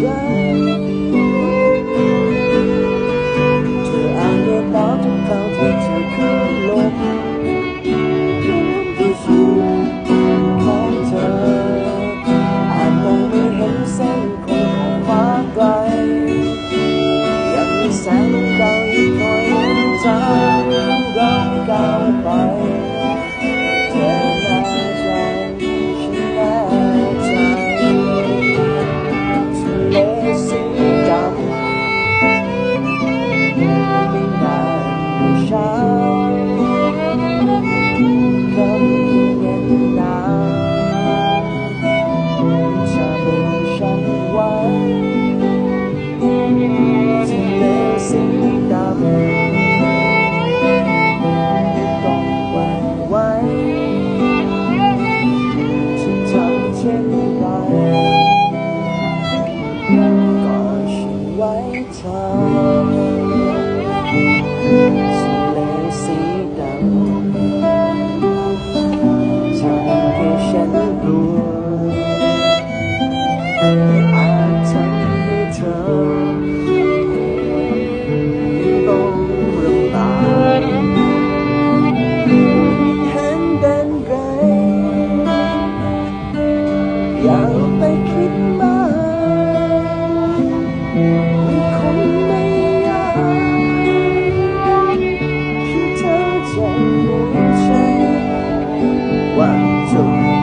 Just. สีแดงสีดำต้องแหงไว้ฉันำเช่นไรก็ฉันไว้เธสีแดงสีดำทำให้ฉันรู้